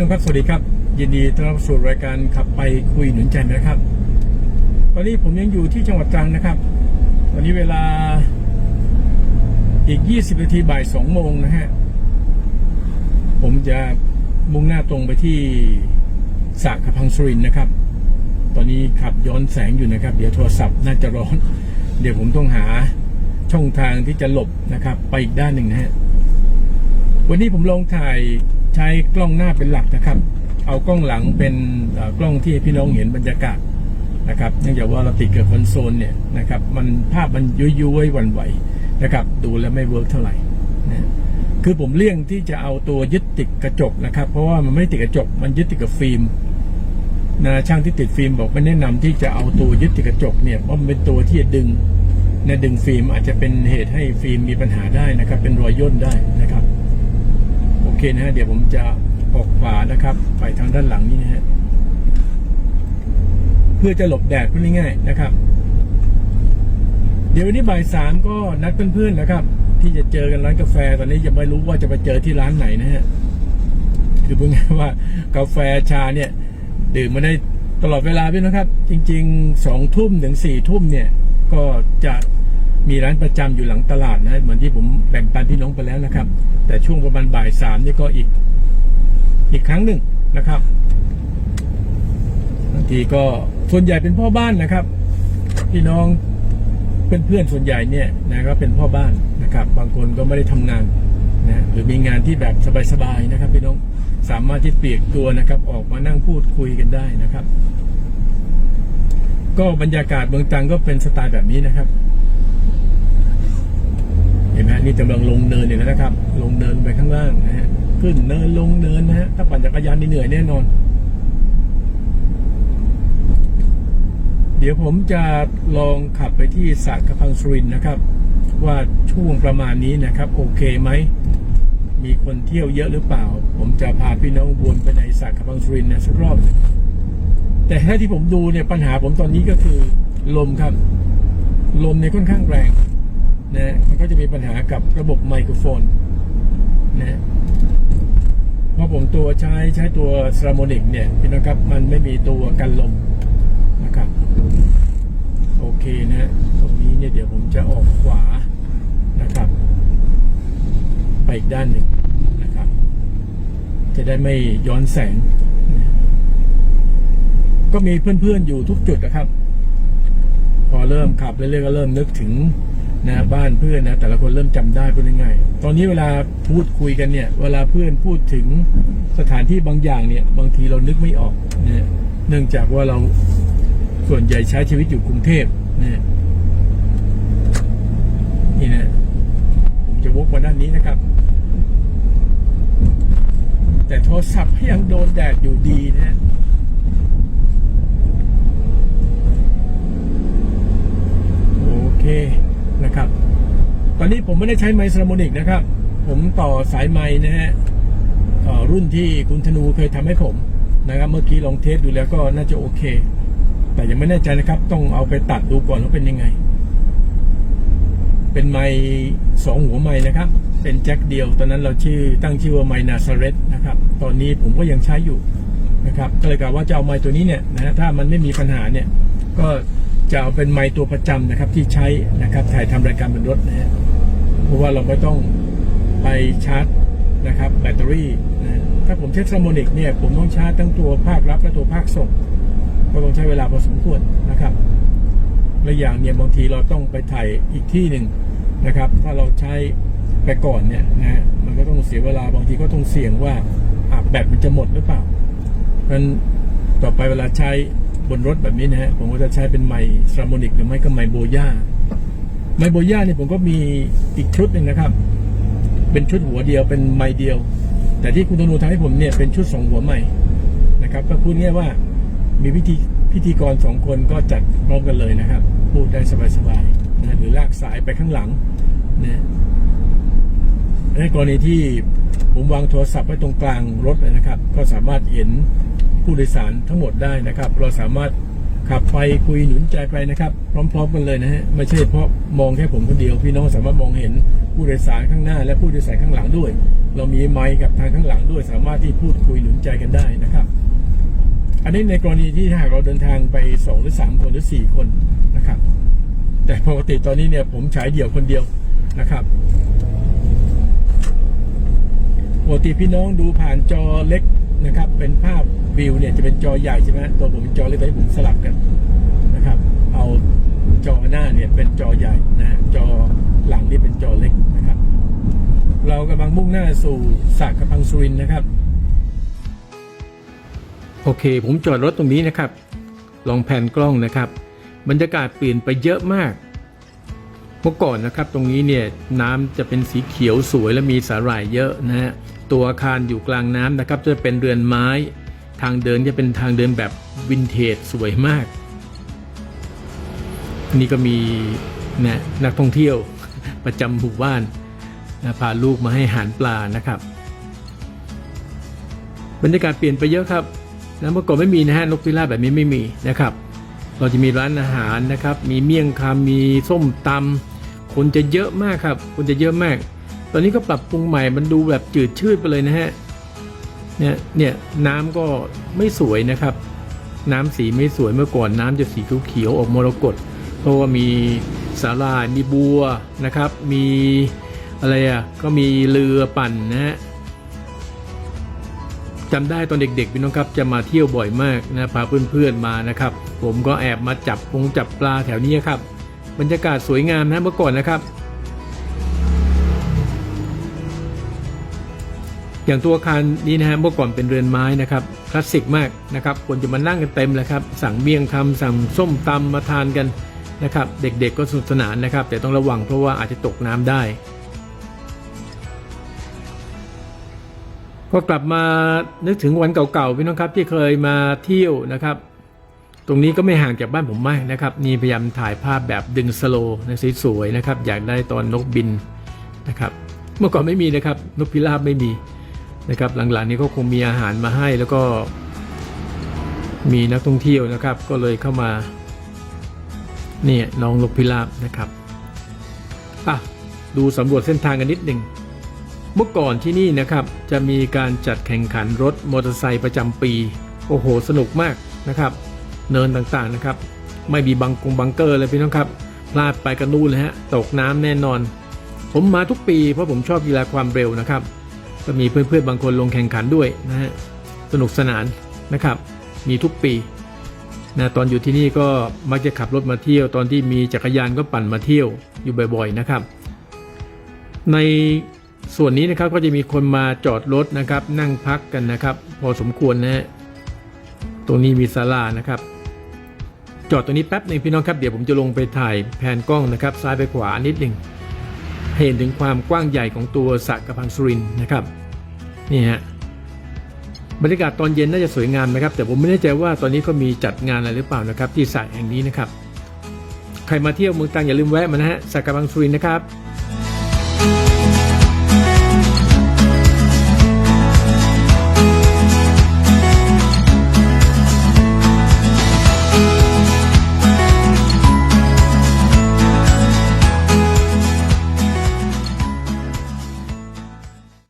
น้องครับ สวัสดีครับ ยินดีต้อนรับสู่รายการขับไปคุยหนุนใจนะครับ ตอนนี้ผมยังอยู่ที่จังหวัดตรังนะครับวันนี้เวลาอีก 20 นาทีบ่าย 2 โมงนะฮะ ผมจะมุ่งหน้าตรงไปที่สระกพังสุรินนะครับ ตอนนี้ขับย้อนแสงอยู่นะครับ เดี๋ยวโทรศัพท์น่าจะร้อน เดี๋ยวผมต้องหาช่องทางที่จะหลบนะครับ ไปอีกด้านหนึ่งนะฮะ วันนี้ผมลองถ่าย ใช้กล้องหน้าเป็นหลักนะครับ เอากล้องหลังเป็นกล้องที่พี่น้องเห็นบรรยากาศนะครับเนื่องจากว่าเราติดกับคอนโซลเนี่ยนะครับมันภาพมันยุยยุยๆวันไหวนะครับ ดูแล้วไม่เวิร์กเท่าไหร่นะคือผมเลี่ยงที่จะเอาตัวยึดติดกระจกนะครับ เพราะว่ามันไม่ติดกระจก มันยึดติดกับฟิล์มนะช่างที่ติดฟิล์มบอกไม่แนะนำที่จะเอาตัวยึดติดกระจกเนี่ยเพราะมันเป็นตัวที่จะดึงนะดึงฟิล์มอาจจะเป็นเหตุให้ฟิล์มมีปัญหาได้นะครับ เป็นรอยย่นได้นะครับ เคนะฮะเดี๋ยวผมจะออกขวานะครับ ไปทางด้านหลังนี้นะฮะเพื่อจะหลบแดดพูดง่ายๆนะครับ เดี๋ยววันนี้บ่ายสามก็นัดเพื่อนๆนะครับ ที่จะเจอกันร้านกาแฟตอนนี้ยังไม่รู้ว่าจะไปเจอที่ร้านไหนนะฮะคือพูดง่ายว่ากาแฟชาเนี่ย ดื่มมาได้ตลอดเวลาพี่นะครับ จริงๆสองทุ่มถึงสี่ทุ่มเนี่ย ก็จะ มีร้านประจำอยู่หลังตลาดนะเหมือนที่ผมแบ่งปันพี่น้องไปแล้วนะครับ แต่ช่วงประมาณบ่ายสามนี่ก็อีก อีกครั้งหนึ่งนะครับบางทีก็ส่วนใหญ่เป็นพ่อบ้านนะครับ พี่น้องเพื่อนๆส่วนใหญ่เนี่ยนะก็เป็นพ่อบ้านนะครับ บางคนก็ไม่ได้ทำงานนะหรือมีงานที่แบบสบายๆนะครับ พี่น้องสามารถที่เปียกตัวนะครับ ออกมานั่งพูดคุยกันได้นะครับ ก็บรรยากาศเมืองตังก็เป็นสไตล์แบบนี้นะครับ ห็นไหมนี่กำลังลงเนินอยู่นะครับ ลงเนินไปข้างล่างนะฮะขึ้นเนินลงเนินนะฮะถ้าปั่นจักรยานนี่เหนื่อยแน่นอน เดี๋ยวผมจะลองขับไปที่สระกระพังสุรินนะครับ ว่าช่วงประมาณนี้นะครับ โอเคไหมมีคนเที่ยวเยอะหรือเปล่า ผมจะพาพี่น้องวนไปในสระกระพังสุรินนะสักรอบหนึ่งแต่ถ้าที่ผมดูเนี่ยปัญหาผมตอนนี้ก็คือลมครับ ลมเนี่ยค่อนข้างแรง นะมันก็จะมีปัญหากับระบบไมโครโฟนนะเพราะผมตัวใช้ใช้ตัวซราโมนิกเนี่ยพี่นะครับมันไม่มีตัวกันลมนะครับ โอเคนะตรงนี้เนี่ยเดี๋ยวผมจะออกขวานะครับ ไปอีกด้านหนึ่งนะครับ จะได้ไม่ย้อนแสงนะก็มีเพื่อนๆอยู่ทุกจุดนะครับ พอเริ่มขับเรื่อยๆก็เริ่มนึกถึง นะ บ้านเพื่อนนะ แต่ละคนเริ่มจำได้พูดง่ายๆตอนนี้เวลาพูดคุยกันเนี่ย เวลาเพื่อนพูดถึงสถานที่บางอย่างเนี่ย บางทีเรานึกไม่ออกเนะเนื่องจากว่าเราส่วนใหญ่ใช้ชีวิตอยู่กรุงเทพเนะนี่นะผมจะวกมาด้านนี้นะครับ แต่โทรศัพท์ยังโดนแดดอยู่ดีนะโอเค นนี้ผมไม่ได้ใช้ไมค์ซาโมนิกนะครับ ผมต่อสายไม้นะฮะรุ่นที่คุณธนูเคยทำให้ผมนะครับ เมื่อกี้ลองเทสดูแล้วก็น่าจะโอเค แต่ยังไม่แน่ใจนะครับ ต้องเอาไปตัดดูก่อนว่าเป็นยังไง เป็นไม้สองหัวไม้นะครับ เป็นแจ็คเดียว ตอนนั้นเราชื่อตั้งชื่อว่าไมนาซาเรตนะครับ ตอนนี้ผมก็ยังใช้อยู่นะครับ ก็เลยกะว่าจะเอาไม้ตัวนี้เนี่ยนะฮะถ้ามันไม่มีปัญหาเนี่ย ก็จะเอาเป็นไม้ตัวประจำนะครับที่ใช้นะครับถ่ายทำรายการบนรถนะฮะ เพราะว่าเราไม่ต้องไปชาร์จนะครับแบตเตอรี่นะถ้าผมใช้ซามโมนิกเนี่ยผมต้องชาร์จทั้งตัวภาครับและตัวภาคส่ง ก็ต้องใช้เวลาพอสมควรนะครับและอย่างเนี่ยบางทีเราต้องไปถ่ายอีกที่หนึ่งนะครับ ถ้าเราใช้ไปก่อนเนี่ยนะฮะมันก็ต้องเสียเวลาบางทีก็ต้องเสี่ยงว่าอะแบตมันจะหมดหรือเปล่าเพราะฉะนั้นต่อไปเวลาใช้บนรถแบบนี้นะฮะผมก็จะใช้เป็นไมค์ซาโมนิกหรือไม่ก็ไมค์โบย่า ไมโบย่าเนี่ยผมก็มีอีกชุดหนึ่งนะครับ เป็นชุดหัวเดียวเป็นไมค์เดียว แต่ที่คุณธนูทำให้ผมเนี่ยเป็นชุดสองหัวไมค์นะครับ ก็พูดง่ายว่ามีพิธีพิธีกรสองคนก็จัดพร้อมกันเลยนะครับ พูดได้สบายๆนะหรือลากสายไปข้างหลังนะในกรณีที่ผมวางโทรศัพท์ไว้ตรงกลางรถเลยนะครับ ก็สามารถเห็นผู้โดยสารทั้งหมดได้นะครับ เราสามารถ ขับไปคุยหนุนใจไปนะครับ พร้อม ๆ กันเลยนะฮะไม่ใช่เพราะมองแค่ผมคนเดียว พี่น้องสามารถมองเห็นผู้โดยสารข้างหน้า และผู้โดยสารข้างหลังด้วย เรามีไมค์กับทางข้างหลังด้วย สามารถที่พูดคุยหนุนใจกันได้นะครับ อันนี้ในกรณีที่หากเราเดินทางไปสองหรือสามคนหรือสี่คนนะครับ แต่ปกติตอนนี้เนี่ยผมฉายเดี่ยวคนเดียวนะครับปกติพี่น้องดูผ่านจอเล็ก นะครับ เป็นภาพวิวเนี่ยจะเป็นจอใหญ่ใช่ไหมตัวผมเป็นจอเล็กแต่ผมสลับกันนะครับ เอาจอหน้าเนี่ยเป็นจอใหญ่นะจอหลังนี่เป็นจอเล็กนะครับ เรากำลังมุ่งหน้าสู่สากกระพังสุรินนะครับ โอเค ผมจอดรถตรงนี้นะครับ ลองแผ่นกล้องนะครับ บรรยากาศเปลี่ยนไปเยอะมากเมื่อก่อนนะครับตรงนี้เนี่ยน้ำจะเป็นสีเขียวสวยและมีสาหร่ายเยอะนะฮะ ตัวอาคารอยู่กลางน้ำนะครับ จะเป็นเรือนไม้ ทางเดินจะเป็นทางเดินแบบวินเทจสวยมาก นี่ก็มีนะนักท่องเที่ยวประจำหมู่บ้านนะพาลูกมาให้อาหารปลานะครับ บรรยากาศเปลี่ยนไปเยอะครับนะเมื่อก่อนไม่มีนะฮะนกพิราบแบบนี้ไม่มีนะครับ เราจะมีร้านอาหารนะครับ มีเมี่ยงคำมีส้มตำคนจะเยอะมากครับ คนจะเยอะมาก ตอนนี้ก็ปรับปรุงใหม่มันดูแบบจืดชืดไปเลยนะฮะ เนี่ย เนี่ยน้ำก็ไม่สวยนะครับ น้ำสีไม่สวยเมื่อก่อนน้ำจะสีเขียวๆออกมรกตเพราะว่ามีสาลายมีบัวนะครับ มีอะไรอะ ก็มีเรือปั่นนะฮะจำได้ตอนเด็กๆพี่น้องครับจะมาเที่ยวบ่อยมากนะพาเพื่อนๆมานะครับ ผมก็แอบมาจับปงจับปลาแถวนี้ครับ บรรยากาศสวยงามนะเมื่อก่อนนะครับ อย่างตัวอาคารนี้นะฮะเมื่อก่อนเป็นเรือนไม้นะครับคลาสสิกมากนะครับคนจะมานั่งกันเต็มเลยครับสั่งเมี่ยงคำสั่งส้มตำมาทานกันนะครับ เด็กๆก็สนุกสนานนะครับ แต่ต้องระวังเพราะว่าอาจจะตกน้ำได้ ก็กลับมานึกถึงวันเก่าๆพี่น้องครับที่เคยมาเที่ยวนะครับ ตรงนี้ก็ไม่ห่างจากบ้านผมมากนะครับนี่พยายามถ่ายภาพแบบดึงสโลว์นะสวยๆนะครับ อยากได้ตอนนกบินนะครับ เมื่อก่อนไม่มีนะครับ นกพิราบไม่มี นะครับหลังๆนี้ก็คงมีอาหารมาให้แล้วก็มีนักท่องเที่ยวนะครับ ก็เลยเข้ามาเนี่ยน้องนกพิราบนะครับอะดูสำรวจเส้นทางกันนิดหนึ่งเมื่อก่อนที่นี่นะครับจะมีการจัดแข่งขันรถมอเตอร์ไซค์ประจำปี โอ้โห สนุกมากนะครับ เนินต่างๆนะครับ ไม่มีบังกงบังเกอร์เลยพี่น้องครับพลาดไปกันนู่นเลยฮะตกน้ำแน่นอน ผมมาทุกปีเพราะผมชอบกีฬาความเร็วนะครับ ก็มีเพื่อนๆบางคนลงแข่งขันด้วยนะฮะสนุกสนานนะครับ มีทุกปีนะตอนอยู่ที่นี่ก็มักจะขับรถมาเที่ยว ตอนที่มีจักรยานก็ปั่นมาเที่ยวอยู่บ่อยๆนะครับ ในส่วนนี้นะครับก็จะมีคนมาจอดรถนะครับ นั่งพักกันนะครับ พอสมควรนะฮะตรงนี้มีศาลานะครับ จอดตรงนี้แป๊บหนึ่งพี่น้องครับเดี๋ยวผมจะลงไปถ่ายแผนกล้องนะครับ ซ้ายไปขวานิดหนึ่ง ให้เห็นถึงความกว้างใหญ่ของตัวสระกระพังสุรินนะครับนี่ฮะบรรยากาศตอนเย็นน่าจะสวยงามนะครับ แต่ผมไม่แน่ใจว่าตอนนี้เขามีจัดงานอะไรหรือเปล่านะครับ ที่สระแห่งนี้นะครับ ใครมาเที่ยวเมืองตรังอย่าลืมแวะมานะฮะสระกระพังสุรินนะครับ